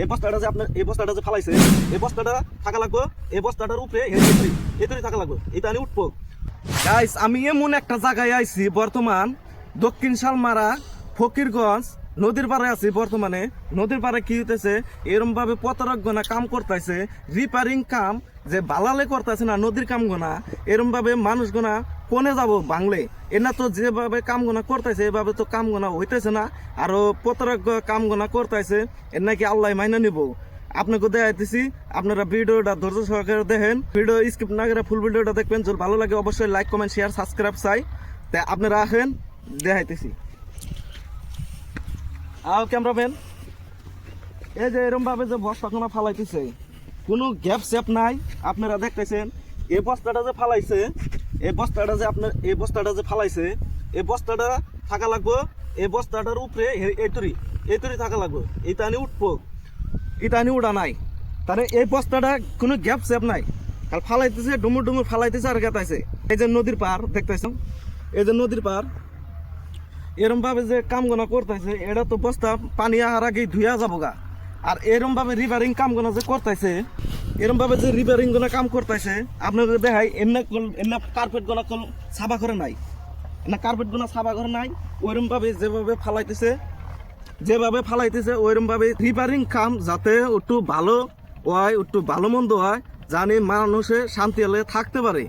এই বস্তাটা যে আপনার এই বস্তাটা যে ফালাইছে, এই বস্তাটা থাকা লাগবো, এই বস্তাটার উপরে এতরি থাকা লাগবো, এটা আমি উঠবো। গাইস আমি এমন একটা জায়গায় আইছি বর্তমান, দক্ষিণ শালমারা, ফকিরগঞ্জ, নদীর পাড়ে আছি বর্তমানে। নদীর পাড়ে কি হইতেছে এরম ভাবে প্রতারক গোনা কাম করতেছে রিপেয়ারিং কাম যে বালালে করতেছে না, নদীর কাম গোনা এরম ভাবে মানুষ গোনা কোনে যাব বাংলে? এনা তো যেভাবে কাম গোনা করতেছে এভাবে তো কাম গোনা হইতেছে না। আরও প্রতারক কাম গোনা করতেছে এর নাকি আল্লাহ মাইনা নিব। আপনাকে দেখাইতেছি, আপনারা ভিডিওটা ধৈর্য সহকারে দেখেন। ভিডিও স্কিপ না করে ফুল ভিডিওটা দেখবেন। যদি ভালো লাগে অবশ্যই লাইক, কমেন্ট, শেয়ার, সাবস্ক্রাইব চাই। তাই আপনারা আসেন, দেখাইতেছি। আও ক্যামেরাম্যান। এই যে এরকম ভাবে যে বস্তাখানা ফালাইতেছে, কোনো গ্যাপ স্যাপ নাই, আপনারা দেখতেছেন। এই বস্তাটা যে ফালাইছে এই বস্তাটা যে আপনার, এই বস্তাটা যে ফালাইছে, এই বস্তাটা থাকা লাগবো, এই বস্তাটার উপরে এইতরি এইতরি থাকা লাগবো। এইটা আনি উঠবো। এটা আনি উড়া নাই। তাহলে এই বস্তাটা কোনো গ্যাপ স্যাপ নাই। কাল ফালাইতেছে, ডুমুর ডুমুর ফালাইতেছে আর গেতাইছে। এই যে নদীর পার দেখতেছেন? এই যে নদীর পার এরম ভাবে যে কাম গোনা করতেছে, এটা তো বস্তা পানি আহার আগে ধুয়া যাব গা আর এরম ভাবে রিপেয়ারিং কাম গোনা যে করতেছে এরম ভাবে যে রিপেয়ারিংগুলা কাম করতেছে, আপনাদের দেখাই, এমনি এমনি কার্পেটগুলা কল সাবা করে নাই। না কার্পেটগুলা সাবা করে নাই ওইরম ভাবে যেভাবে ফালাইতেছে যেভাবে ফালাইতেছে ওইরকম ভাবে রিপেয়ারিং কাম যাতে একটু ভালো হয়, একটু ভালো মন্দ হয়, জানি মানুষে শান্তি হলে থাকতে পারে।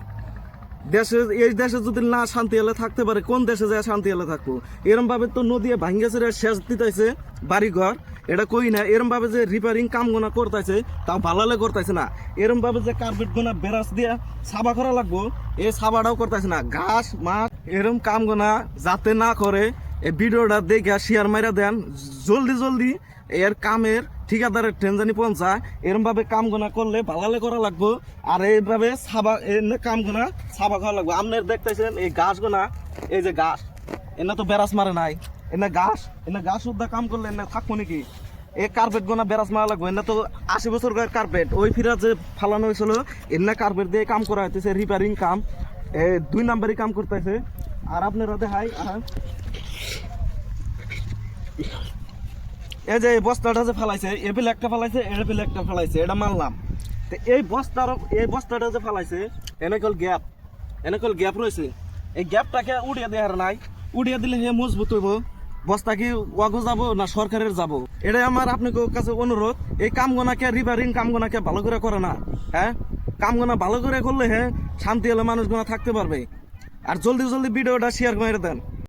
দেশে এই দেশে যদি না শান্তি হলে থাকতে পারে, কোন দেশে যায় শান্তি হলে থাকব? এরম ভাবে তো নদী ভাঙ্গেছে শেষ দিতেছে বাড়িঘর। এটা কই না এরম ভাবে যে রিপেয়ারিং কাম গোনা করতেছে তাও ভালালে করতেছে না। এরম ভাবে যে কার্পেট গোনা বেরাস দিয়া সাবা করা লাগবো এই সাবাটাও করতেছে না। ঘাস মাঠ এরম কাম গোনা যাতে না করে এই ভিডিওটা দেখে শেয়ার মাইরা দেন। জলদি জলদি এর কামের ঠিকাদারের ট্রেনজানি পৌঁছায় এরম ভাবে কাম গোনা করলে ভালালে করা লাগবো, আর এইভাবে সাবা এনে কাম গোনা সাবা করা লাগবো। আপনার দেখতেছেন এই গাছ গোনা এই যে গাছ এনে তো বেরাস মারে নাই। এনে গাছ এনে গাছ উদ্দা কাম করলে এনে থাকব নাকি? এই কার্পেট গোনা বেরাস মারা লাগবে। এনে তো আশি বছর কার্পেট। ওই ফিরা যে ফালানো হয়েছিল, এনে কার্পেট দিয়ে কাম করা হইতেছে রিপেয়ারিং কাম। এ দুই নাম্বারই কাম করতেছে। আর আপনারা দেখাই আর এই যে এই বস্তাটা যে ফেলাইছে, এ বিল একটা ফেলাইছে, এ বিল একটা ফেলাইছে, এটা মানলাম। তো এই বস্তার এই বস্তাটা যে ফেলাইছে, এনে কল গ্যাপ। এনে কল গ্যাপ রয়েছে। এই গ্যাপটাকে উড়িয়ে দেওয়ার নাই। উড়িয়ে দিলে হে মজবুত হইব। বস্তা কি ওয়াগো যাব না সরকারের যাব? এটাই আমার আপনার কাছে অনুরোধ। এই কামগোনাকে রিপেয়ারিং কামগোনাকে ভালো করে করে না হ্যাঁ? কামগোনা ভালো করে করলে হ্যাঁ শান্তি হলে মানুষগুনা থাকতে পারবে। আর জলদি জলদি ভিডিওটা শেয়ার করে দেন।